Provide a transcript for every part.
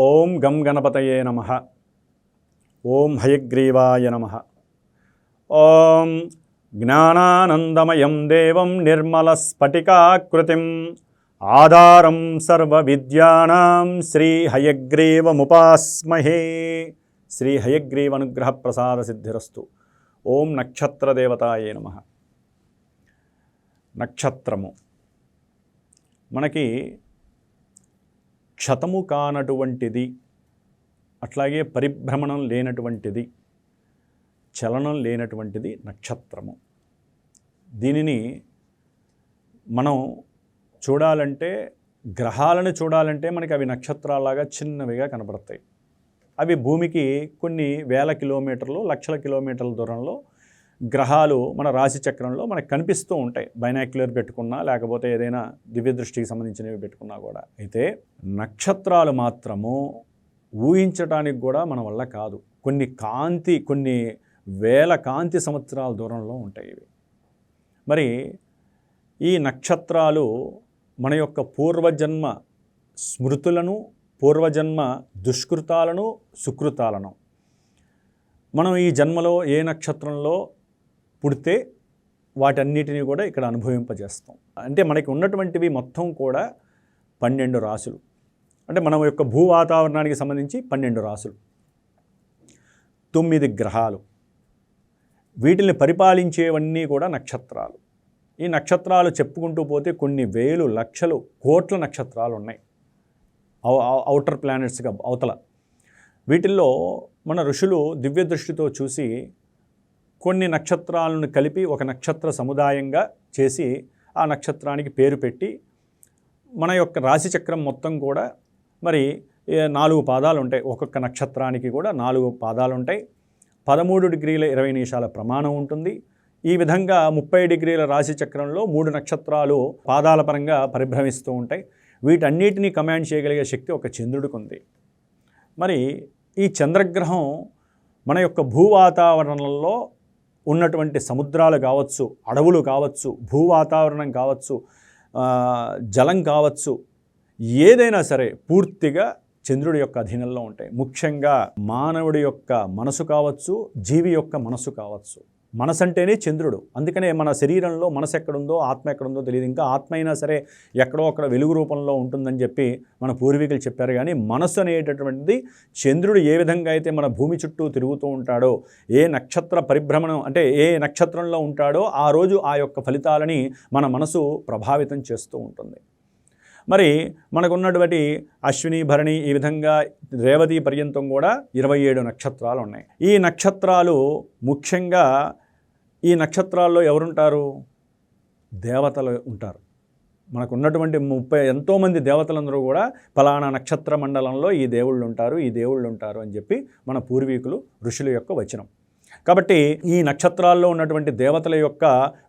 ఓం గం గణపతయే నమ. ఓం హయగ్రీవాయ నమ. ఓం జ్ఞానానందమయం దేవం నిర్మలస్ఫటికాకృతిం ఆధారం సర్వవిద్యానాం శ్రీ హయగ్రీవముపాస్మహే. శ్రీ హయగ్రీవ ప్రసాద సిద్ధిరస్తు. ఓం నక్షత్రదేవతాయే నమ. నక్షత్రము. మనకి క్షతము కానటువంటిది అట్లాగే పరిభ్రమణం లేనటువంటిది చలనం లేనటువంటిది నక్షత్రము. దీనిని మనం చూడాలంటే గ్రహాలను చూడాలంటే మనకి అవి నక్షత్రాలాగా చిన్నవిగా కనబడతాయి అవి భూమికి కొన్ని వేల కిలోమీటర్లు లక్షల కిలోమీటర్ల దూరంలో గ్రహాలు మన రాశి చక్రంలో మనకు కనిపిస్తూ ఉంటాయి. బైనాక్యులర్ పెట్టుకున్నా లేకపోతే ఏదైనా దివ్య దృష్టికి సంబంధించినవి పెట్టుకున్నా కూడా. అయితే నక్షత్రాలు మాత్రము ఊహించడానికి కూడా మన వల్ల కాదు. కొన్ని కాంతి కొన్ని వేల కాంతి సంవత్సరాల దూరంలో ఉంటాయి ఇవి. మరి ఈ నక్షత్రాలు మన యొక్క పూర్వజన్మ స్మృతులను పూర్వజన్మ దుష్కృతాలను సుకృతాలను. మనం ఈ జన్మలో ఏ నక్షత్రంలో పుడితే వాటన్నిటిని కూడా ఇక్కడ అనుభవింపజేస్తాం. అంటే మనకి ఉన్నటువంటివి మొత్తం కూడా పన్నెండు రాసులు. అంటే మనం యొక్క భూ వాతావరణానికి సంబంధించి పన్నెండు రాసులు. తొమ్మిది గ్రహాలు. వీటిని పరిపాలించేవన్నీ కూడా నక్షత్రాలు. ఈ నక్షత్రాలు చెప్పుకుంటూ పోతే కొన్ని వేలు లక్షలు కోట్ల నక్షత్రాలు ఉన్నాయి. అవుటర్ ప్లానెట్స్గా అవతల. వీటిల్లో మన ఋషులు దివ్య దృష్టితో చూసి కొన్ని నక్షత్రాలను కలిపి ఒక నక్షత్ర సముదాయంగా చేసి ఆ నక్షత్రానికి పేరు పెట్టి మన యొక్క రాశి చక్రం మొత్తం కూడా మరి నాలుగు పాదాలు ఉంటాయి. ఒక్కొక్క నక్షత్రానికి కూడా నాలుగు పాదాలు ఉంటాయి. పదమూడు డిగ్రీల ఇరవై నిమిషాల ప్రమాణం ఉంటుంది. ఈ విధంగా ముప్పై డిగ్రీల రాశి చక్రంలో మూడు నక్షత్రాలు పాదాల పరంగా పరిభ్రమిస్తూ ఉంటాయి. వీటన్నిటినీ కమాండ్ చేయగలిగే శక్తి ఒక చంద్రుడికి ఉంది. మరి ఈ చంద్రగ్రహం మన యొక్క భూ వాతావరణంలో ఉన్నటువంటి సముద్రాలు కావచ్చు అడవులు కావచ్చు భూ వాతావరణం కావచ్చు జలం కావచ్చు ఏదైనా సరే పూర్తిగా చంద్రుడి యొక్క అధీనంలో ఉంటాయి. ముఖ్యంగా మానవుడి యొక్క మనసు కావచ్చు జీవి యొక్క మనసు కావచ్చు. మనసు అంటేనే చంద్రుడు. అందుకనే మన శరీరంలో మనసు ఎక్కడుందో ఆత్మ ఎక్కడుందో తెలియదు. ఇంకా ఆత్మ అయినా సరే ఎక్కడో అక్కడ వెలుగు రూపంలో ఉంటుందని చెప్పి మన పూర్వీకులు చెప్పారు. కానీ మనస్సు అనేటటువంటిది చంద్రుడు ఏ విధంగా అయితే మన భూమి చుట్టూ తిరుగుతూ ఉంటాడో ఏ నక్షత్ర పరిభ్రమణం అంటే ఏ నక్షత్రంలో ఉంటాడో ఆ రోజు ఆ యొక్క ఫలితాలని మన మనసు ప్రభావితం చేస్తూ ఉంటుంది. మరి మనకున్నటువంటి అశ్విని భరణి ఈ విధంగా రేవతి పర్యంతం కూడా ఇరవై ఏడు నక్షత్రాలు ఉన్నాయి. ఈ నక్షత్రాలు ముఖ్యంగా ఈ నక్షత్రాల్లో ఎవరుంటారు? దేవతలు ఉంటారు. మనకు ఉన్నటువంటి ముప్పై ఎంతోమంది దేవతలందరూ కూడా ఫలానా నక్షత్ర మండలంలో ఈ దేవుళ్ళు ఉంటారు ఈ దేవుళ్ళు ఉంటారు అని చెప్పి మన పూర్వీకులు ఋషుల యొక్క వచనం. కాబట్టి ఈ నక్షత్రాల్లో ఉన్నటువంటి దేవతల యొక్క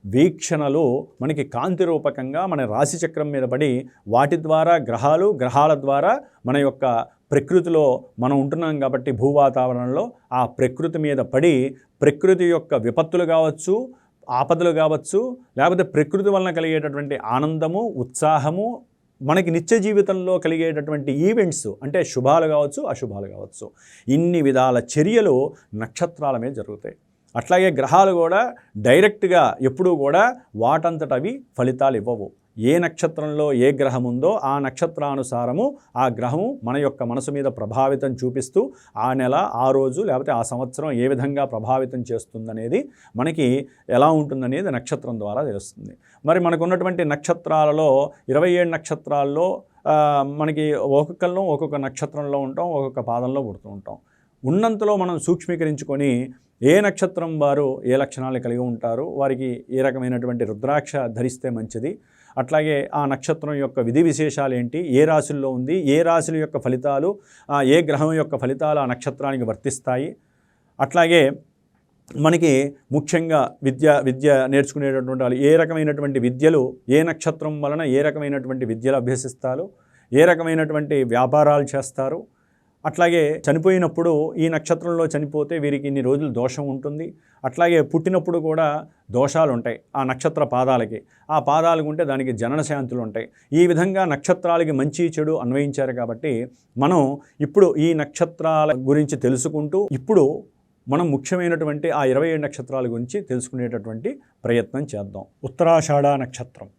వీక్షణలు మనకి కాంతి రూపకంగా మన రాశిచక్రం మీద పడి వాటి ద్వారా గ్రహాలు గ్రహాల ద్వారా మన యొక్క ప్రకృతిలో మనం ఉంటున్నాం కాబట్టి భూ వాతావరణంలో ఆ ప్రకృతి మీద పడి ప్రకృతి యొక్క విపత్తులు కావచ్చు ఆపదలు కావచ్చు లేకపోతే ప్రకృతి వలన కలిగేటటువంటి ఆనందము ఉత్సాహము మనకి నిత్య జీవితంలో కలిగేటటువంటి ఈవెంట్స్ అంటే శుభాలు కావచ్చు అశుభాలు కావచ్చు. ఇన్ని విధాల చర్యలు నక్షత్రాల మీద జరుగుతాయి. అట్లాగే గ్రహాలు కూడా డైరెక్ట్గా ఎప్పుడూ కూడా వాటంతట అవి ఫలితాలు ఇవ్వవు. ఏ నక్షత్రంలో ఏ గ్రహం ఉందో ఆ నక్షత్రానుసారము ఆ గ్రహము మన యొక్క మనసు మీద ప్రభావితం చూపిస్తూ ఆ నెల ఆ రోజు లేకపోతే ఆ సంవత్సరం ఏ విధంగా ప్రభావితం చేస్తుందనేది మనకి ఎలా ఉంటుందనేది నక్షత్రం ద్వారా తెలుస్తుంది. మరి మనకున్నటువంటి నక్షత్రాలలో ఇరవై ఏడు నక్షత్రాల్లో మనకి ఒక్కొక్కరిలో ఒక్కొక్క నక్షత్రంలో ఉంటాం ఒక్కొక్క పాదంలో పుడుతూ ఉంటాం. ఉన్నంతలో మనం సూక్ష్మీకరించుకొని ఏ నక్షత్రం వారు ఏ లక్షణాలు కలిగి ఉంటారు వారికి ఏ రకమైనటువంటి రుద్రాక్ష ధరిస్తే మంచిది అట్లాగే ఆ నక్షత్రం యొక్క విధి విశేషాలు ఏంటి? ఏ రాశుల్లో ఉంది? ఏ రాశుల యొక్క ఫలితాలు? ఆ, ఏ గ్రహం యొక్క ఫలితాలు ఆ నక్షత్రానికి వర్తిస్తాయి? అట్లాగే మనకి ముఖ్యంగా విద్య విద్య నేర్చుకునేటటువంటి వాళ్ళు ఏ రకమైనటువంటి విద్యలు ఏ నక్షత్రం వలన ఏ రకమైనటువంటి విద్యలు అభ్యసిస్తారు? ఏ రకమైనటువంటి వ్యాపారాలు చేస్తారు? అట్లాగే చనిపోయినప్పుడు ఈ నక్షత్రంలో చనిపోతే వీరికి ఇన్ని రోజులు దోషం ఉంటుంది. అట్లాగే పుట్టినప్పుడు కూడా దోషాలు ఉంటాయి ఆ నక్షత్ర పాదాలకి. ఆ పాదాలకు ఉంటే దానికి జనన శాంతులు ఉంటాయి. ఈ విధంగా నక్షత్రాలకి మంచి చెడు అన్వయించారు కాబట్టి మనం ఇప్పుడు ఈ నక్షత్రాల గురించి తెలుసుకుంటూ ఇప్పుడు మనం ముఖ్యమైనటువంటి ఆ ఇరవై ఏడు నక్షత్రాల గురించి తెలుసుకునేటటువంటి ప్రయత్నం చేద్దాం. ఉత్తరాషాఢ నక్షత్రం.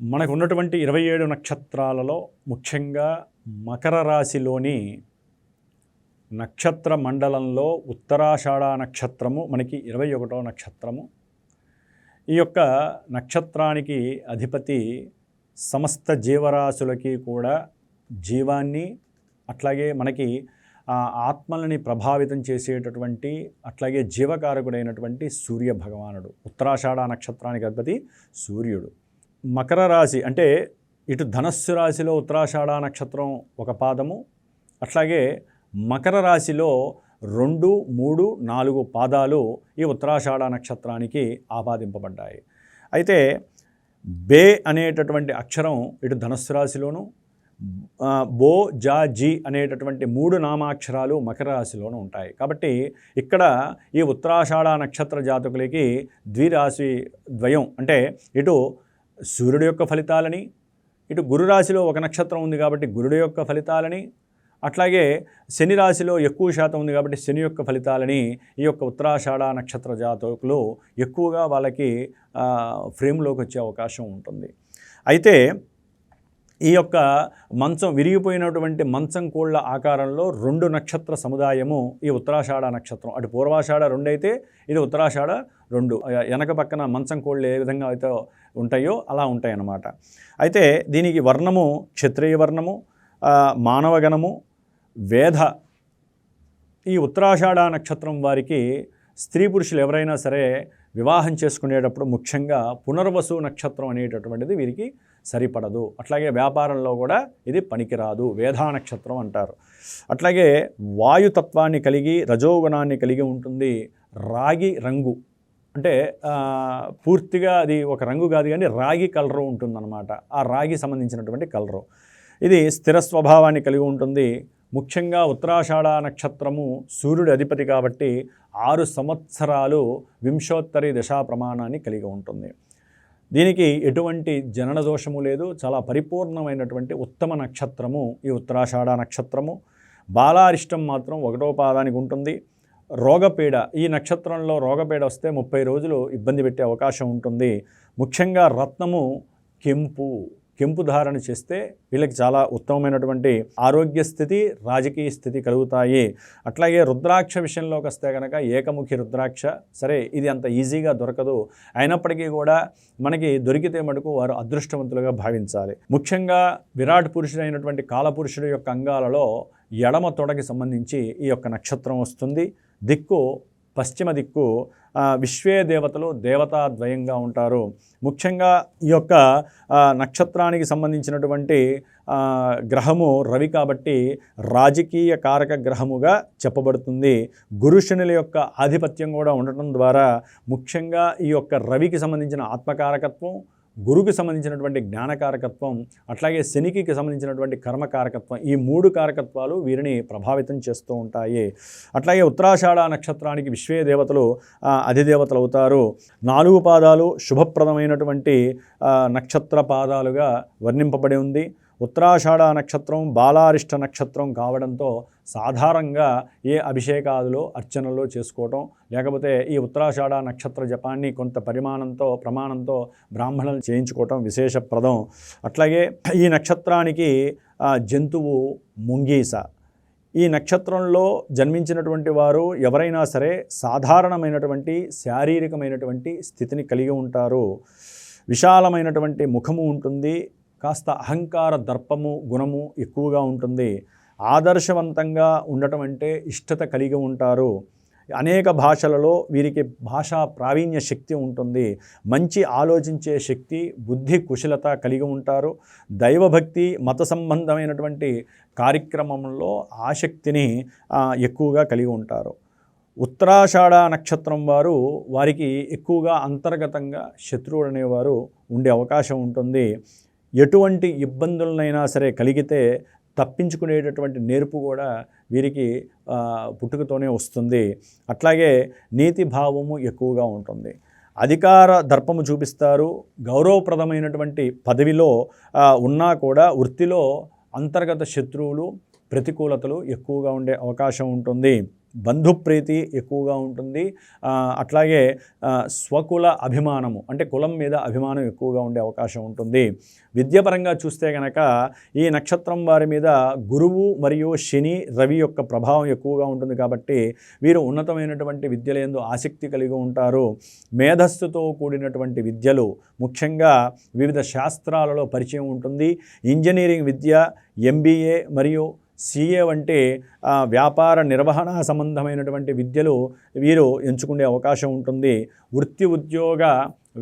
మనకు ఉన్నటువంటి ఇరవై ఏడు నక్షత్రాలలో ముఖ్యంగా మకర రాశిలోని నక్షత్ర మండలంలో ఉత్తరాషాఢ నక్షత్రము మనకి ఇరవై ఒకటో నక్షత్రము. ఈ యొక్క నక్షత్రానికి అధిపతి సమస్త జీవరాశులకి కూడా జీవాన్ని అట్లాగే మనకి ఆ ఆత్మలని ప్రభావితం చేసేటటువంటి అట్లాగే జీవకారకుడైనటువంటి సూర్య భగవానుడు ఉత్తరాషాఢ నక్షత్రానికి అధిపతి సూర్యుడు. మకర రాశి అంటే ఇటు ధనస్సు రాశిలో ఉత్తరాషాఢ నక్షత్రం ఒక పాదము అట్లాగే మకర రాశిలో రెండు మూడు నాలుగు పాదాలు ఈ ఉత్తరాషాఢ నక్షత్రానికి ఆపాదింపబడ్డాయి. అయితే బే అనేటటువంటి అక్షరం ఇటు ధనస్సు రాశిలోను బో జా జీ అనేటటువంటి మూడు నామాక్షరాలు మకర రాశిలోనూ ఉంటాయి. కాబట్టి ఇక్కడ ఈ ఉత్తరాషాఢ నక్షత్ర జాతకులకి ద్విరాశి ద్వయం అంటే ఇటు సూర్యుడి యొక్క ఫలితాలని ఇటు గురు రాశిలో ఒక నక్షత్రం ఉంది కాబట్టి గురుడు యొక్క ఫలితాలని అట్లాగే శని రాశిలో ఎక్కువ శాతం ఉంది కాబట్టి శని యొక్క ఫలితాలని ఈ యొక్క ఉత్తరాషాఢ నక్షత్ర జాతకులు ఎక్కువగా వాళ్ళకి ఫ్రేమ్లోకి వచ్చే అవకాశం ఉంటుంది. అయితే ఈ యొక్క మంచం విరిగిపోయినటువంటి మంచం కోళ్ళ ఆకారంలో రెండు నక్షత్ర సముదాయము ఈ ఉత్తరాషాఢ నక్షత్రం. అటు పూర్వాషాఢ రెండు అయితే ఇది ఉత్తరాషాఢ రెండు. వెనక పక్కన మంచం కోళ్ళు ఏ విధంగా అయితే ఉంటాయో అలా ఉంటాయి అన్నమాట అయితే దీనికి వర్ణము క్షత్రియ వర్ణము మానవగణము వేధ ఈ ఉత్తరాషాఢ నక్షత్రం వారికి స్త్రీ పురుషులు ఎవరైనా సరే వివాహం చేసుకునేటప్పుడు ముఖ్యంగా పునర్వసు నక్షత్రం అనేటటువంటిది వీరికి సరిపడదు. అట్లాగే వ్యాపారంలో కూడా ఇది పనికిరాదు వేధా నక్షత్రం అంటారు. అట్లాగే వాయుతత్వాన్ని కలిగి రజోగుణాన్ని కలిగి ఉంటుంది రాగి రంగు. అంటే పూర్తిగా అది ఒక రంగు కాదు కానీ రాగి కలరు ఉంటుందన్నమాట. ఆ రాగి సంబంధించినటువంటి కలరు. ఇది స్థిర స్వభావాన్ని కలిగి ఉంటుంది. ముఖ్యంగా ఉత్తరాషాఢ నక్షత్రము సూర్యుడి అధిపతి కాబట్టి ఆరు సంవత్సరాలు వింశోత్తరి దశా ప్రమాణాన్ని కలిగి ఉంటుంది. దీనికి ఎటువంటి జనన దోషము లేదు. చాలా పరిపూర్ణమైనటువంటి ఉత్తమ నక్షత్రము ఈ ఉత్తరాషాఢ నక్షత్రము. బాలారిష్టం మాత్రం ఒకటో పాదానికి ఉంటుంది. రోగపీడ ఈ నక్షత్రంలో రోగపీడ వస్తే ముప్పై రోజులు ఇబ్బంది పెట్టే అవకాశం ఉంటుంది. ముఖ్యంగా రత్నము కెంపు కెంపు ధారణ చేస్తే వీళ్ళకి చాలా ఉత్తమమైనటువంటి ఆరోగ్య స్థితి రాజకీయ స్థితి కలుగుతాయి. అట్లాగే రుద్రాక్ష విషయంలోకి వస్తే కనుక ఏకముఖి రుద్రాక్ష సరే ఇది అంత ఈజీగా దొరకదు. అయినప్పటికీ కూడా మనకి దొరికితే మటుకు వారు అదృష్టవంతులుగా భావించాలి. ముఖ్యంగా విరాట్ పురుషుడైనటువంటి కాలపురుషుడు యొక్క అంగాలలో ఎడమ తొడకి సంబంధించి ఈ యొక్క నక్షత్రం వస్తుంది. దిక్కు పశ్చిమ దిక్కు విశ్వే దేవతలు దేవతాద్వయంగా ఉంటారు. ముఖ్యంగా ఈ యొక్క నక్షత్రానికి సంబంధించినటువంటి గ్రహము రవి కాబట్టి రాజకీయ కారక గ్రహముగా చెప్పబడుతుంది. గురుశనుల యొక్క ఆధిపత్యం కూడా ఉండటం ద్వారా ముఖ్యంగా ఈ యొక్క రవికి సంబంధించిన ఆత్మకారకత్వం గురువుకి సంబంధించినటువంటి జ్ఞానకారకత్వం అట్లాగే శనికి సంబంధించినటువంటి కర్మకారకత్వం ఈ మూడు కారకత్వాలు వీరిని ప్రభావితం చేస్తూ ఉంటాయి. అట్లాగే ఉత్తరాషాఢ నక్షత్రానికి విశ్వే దేవతలు అధిదేవతలు అవుతారు నాలుగు పాదాలు శుభప్రదమైనటువంటి నక్షత్ర పాదాలుగా వర్ణింపబడి ఉంది. ఉత్తరాషాఢ నక్షత్రం బాలారిష్ట నక్షత్రం కావడంతో సాధారణంగా ఏ అభిషేకాదులో అర్చనలు చేసుకోవటం లేకపోతే ఈ ఉత్తరాషాఢ నక్షత్ర జపాన్ని కొంత పరిమాణంతో ప్రమాణంతో బ్రాహ్మణులు చేయించుకోవటం విశేషప్రదం. అట్లాగే ఈ నక్షత్రానికి జంతువు ముంగీస. ఈ నక్షత్రంలో జన్మించినటువంటి వారు ఎవరైనా సరే సాధారణమైనటువంటి శారీరకమైనటువంటి స్థితిని కలిగి ఉంటారు. విశాలమైనటువంటి ముఖము ఉంటుంది కాస్త అహంకార దర్పము గుణము ఎక్కువగా ఉంటుంది. ఆదర్శవంతంగా ఉండటం అంటే ఇష్టత కలిగి ఉంటారు. అనేక భాషలలో వీరికి భాషా ప్రావీణ్య శక్తి ఉంటుంది. మంచి ఆలోచించే శక్తి బుద్ధి కుశలత కలిగి ఉంటారు. దైవభక్తి మత సంబంధమైనటువంటి కార్యక్రమంలో ఆసక్తిని ఎక్కువగా కలిగి ఉంటారు. ఉత్తరాషాఢ నక్షత్రం వారు వారికి ఎక్కువగా అంతర్గతంగా శత్రువులు అనేవారు ఉండే అవకాశం ఉంటుంది. ఎటువంటి ఇబ్బందులనైనా సరే కలిగితే తప్పించుకునేటటువంటి నేర్పు కూడా వీరికి పుట్టుకతోనే వస్తుంది. అట్లాగే నీతి భావము ఎక్కువగా ఉంటుంది. అధికార దర్పము చూపిస్తారు. గౌరవప్రదమైనటువంటి పదవిలో ఉన్నా కూడా వృత్తిలో అంతర్గత శత్రువులు ప్రతికూలతలు ఎక్కువగా ఉండే అవకాశం ఉంటుంది. బంధుప్రీతి ఎక్కువగా ఉంటుంది. అట్లాగే స్వకుల అభిమానము అంటే కులం మీద అభిమానం ఎక్కువగా ఉండే అవకాశం ఉంటుంది. విద్యాపరంగా చూస్తే కనుక ఈ నక్షత్రం వారి మీద గురువు మరియు శని రవి యొక్క ప్రభావం ఎక్కువగా ఉంటుంది కాబట్టి వీరు ఉన్నతమైనటువంటి విద్యలందు ఆసక్తి కలిగి ఉంటారు. మేధస్సుతో కూడినటువంటి విద్యలు ముఖ్యంగా వివిధ శాస్త్రాలలో పరిచయం ఉంటుంది. ఇంజనీరింగ్ విద్య ఎంబీఏ మరియు సీఏ వంటి వ్యాపార నిర్వహణ సంబంధమైనటువంటి విద్యలు వీరు ఎంచుకునే అవకాశం ఉంటుంది. వృత్తి ఉద్యోగ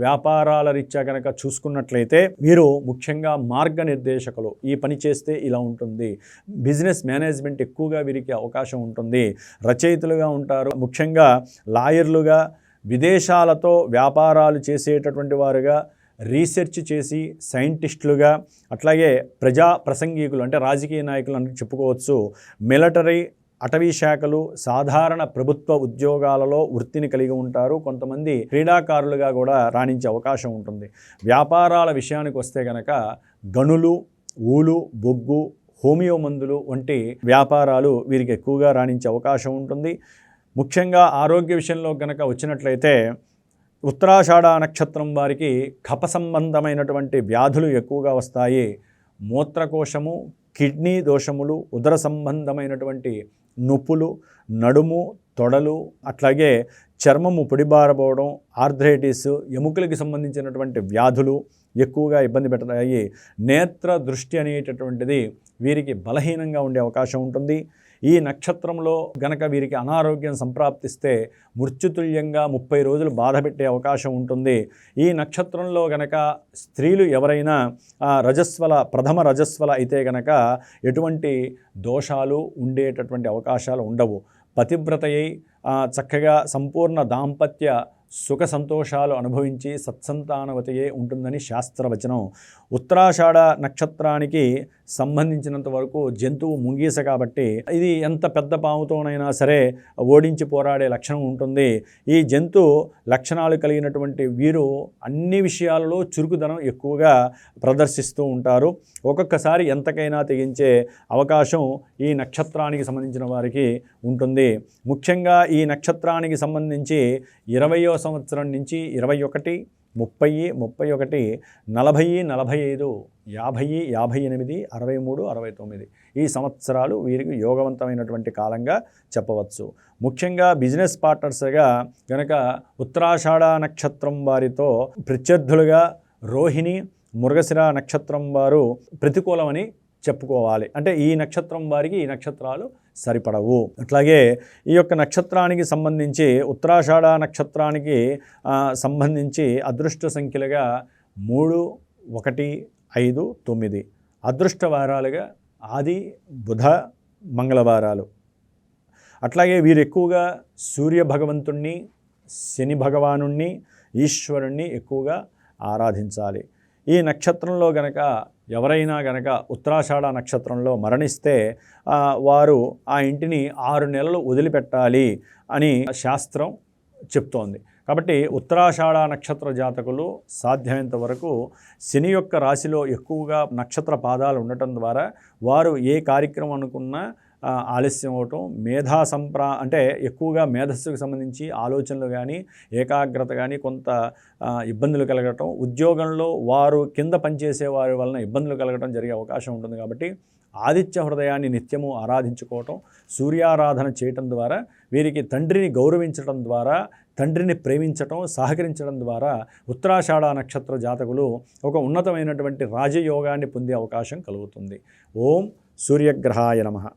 వ్యాపారాల రీత్యా కనుక చూసుకున్నట్లయితే వీరు ముఖ్యంగా మార్గనిర్దేశకులు. ఈ పని చేస్తే ఇలా ఉంటుంది. బిజినెస్ మేనేజ్మెంట్ ఎక్కువగా వీరికి అవకాశం ఉంటుంది. రచయితలుగా ఉంటారు. ముఖ్యంగా లాయర్లుగా విదేశాలతో వ్యాపారాలు చేసేటటువంటి వారుగా రీసెర్చ్ చేసి సైంటిస్టులుగా అట్లాగే ప్రజా ప్రసంగికులు అంటే రాజకీయ నాయకులు అని చెప్పుకోవచ్చు మిలిటరీ అటవీ శాఖలు సాధారణ ప్రభుత్వ ఉద్యోగాలలో వృత్తిని కలిగి ఉంటారు. కొంతమంది క్రీడాకారులుగా కూడా రాణించే అవకాశం ఉంటుంది. వ్యాపారాల విషయానికి వస్తే కనుక గనులు ఊలు బొగ్గు హోమియో మందులు వంటి వ్యాపారాలు వీరికి ఎక్కువగా రాణించే అవకాశం ఉంటుంది. ముఖ్యంగా ఆరోగ్య విషయంలో కనుక వచ్చినట్లయితే ఉత్తరాషాఢ నక్షత్రం వారికి కఫ సంబంధమైనటువంటి వ్యాధులు ఎక్కువగా వస్తాయి. మూత్రకోశము కిడ్నీ దోషములు ఉదర సంబంధమైనటువంటి నొప్పులు నడుము తొడలు అట్లాగే చర్మము పొడిబారబోవడం ఆర్థరైటిస్ ఎముకలకి సంబంధించినటువంటి వ్యాధులు ఎక్కువగా ఇబ్బంది పెడతాయి నేత్ర దృష్టి అనేటటువంటిది వీరికి బలహీనంగా ఉండే అవకాశం ఉంటుంది. ఈ నక్షత్రంలో గనక వీరికి అనారోగ్యం సంప్రాప్తిస్తే మృత్యుతుల్యంగా ముప్పై రోజులు బాధ పెట్టే అవకాశం ఉంటుంది. ఈ నక్షత్రంలో గనక స్త్రీలు ఎవరైనా రజస్వల ప్రథమ రజస్వల అయితే గనక ఎటువంటి దోషాలు ఉండేటటువంటి అవకాశాలు ఉండవు. పతివ్రతయ్యి చక్కగా సంపూర్ణ దాంపత్య సుఖ సంతోషాలు అనుభవించి సత్సంతానవతయే ఉంటుందని శాస్త్రవచనం. ఉత్తరాషాఢ నక్షత్రానికి సంబంధించినంత వరకు జంతువు ముంగీస కాబట్టి ఇది ఎంత పెద్ద పాముతోనైనా సరే ఓడించి పోరాడే లక్షణం ఉంటుంది. ఈ జంతు లక్షణాలు కలిగినటువంటి వీరు అన్ని విషయాలలో చురుకుదనం ఎక్కువగా ప్రదర్శిస్తూ ఉంటారు. ఒక్కొక్కసారి ఎంతకైనా తెగించే అవకాశం ఈ నక్షత్రానికి సంబంధించిన వారికి ఉంటుంది. ముఖ్యంగా ఈ నక్షత్రానికి సంబంధించి ఇరవయో సంవత్సరం నుంచి ఇరవై ఒకటి ముప్పై ముప్పై ఒకటి నలభై నలభై ఐదు యాభై యాభై ఎనిమిది అరవై మూడు అరవై తొమ్మిది ఈ సంవత్సరాలు వీరికి యోగవంతమైనటువంటి కాలంగా చెప్పవచ్చు. ముఖ్యంగా బిజినెస్ పార్ట్నర్స్గా గనక ఉత్తరాషాఢ నక్షత్రం వారితో ప్రత్యర్థులుగా రోహిణి మృగశిర నక్షత్రం వారు ప్రతికూలమని చెప్పుకోవాలి. అంటే ఈ నక్షత్రం వారికి ఈ నక్షత్రాలు సరిపడవు. అట్లాగే ఈ యొక్క నక్షత్రానికి సంబంధించి ఉత్తరాషాఢ నక్షత్రానికి సంబంధించి అదృష్ట సంఖ్యలుగా మూడు ఒకటి ఐదు తొమ్మిది. అదృష్ట వారాలుగా ఆది బుధ మంగళవారాలు. అట్లాగే వీరు ఎక్కువగా సూర్య భగవంతుణ్ణి శని భగవానుణ్ణి ఈశ్వరుణ్ణి ఎక్కువగా ఆరాధించాలి. ఈ నక్షత్రంలో గనక ఎవరైనా గనక ఉత్తరాషాఢ నక్షత్రంలో మరణిస్తే వారు ఆ ఇంటిని ఆరు నెలలు వదిలిపెట్టాలి అని శాస్త్రం చెప్తోంది. కాబట్టి ఉత్తరాషాఢ నక్షత్ర జాతకులు సాధ్యమైనంత వరకు శని యొక్క రాశిలో ఎక్కువగా నక్షత్ర పాదాలు ఉండటం ద్వారా వారు ఏ కార్యక్రమం అనుకున్నా ఆలస్యం అవటం మేధా సంప్రా అంటే ఎక్కువగా మేధస్సుకు సంబంధించి ఆలోచనలు కానీ ఏకాగ్రత కానీ కొంత ఇబ్బందులు కలగటం ఉద్యోగంలో వారు కింద పనిచేసే వారి వలన ఇబ్బందులు కలగటం జరిగే అవకాశం ఉంటుంది కాబట్టి ఆదిత్య హృదయాన్ని నిత్యము ఆరాధించుకోవటం సూర్యారాధన చేయటం ద్వారా వీరికి తండ్రిని గౌరవించటం ద్వారా తండ్రిని ప్రేమించటం సహకరించడం ద్వారా ఉత్తరాషాఢ నక్షత్ర జాతకులు ఒక ఉన్నతమైనటువంటి రాజయోగాన్ని పొందే అవకాశం కలుగుతుంది. ఓం సూర్యగ్రహాయ నమః.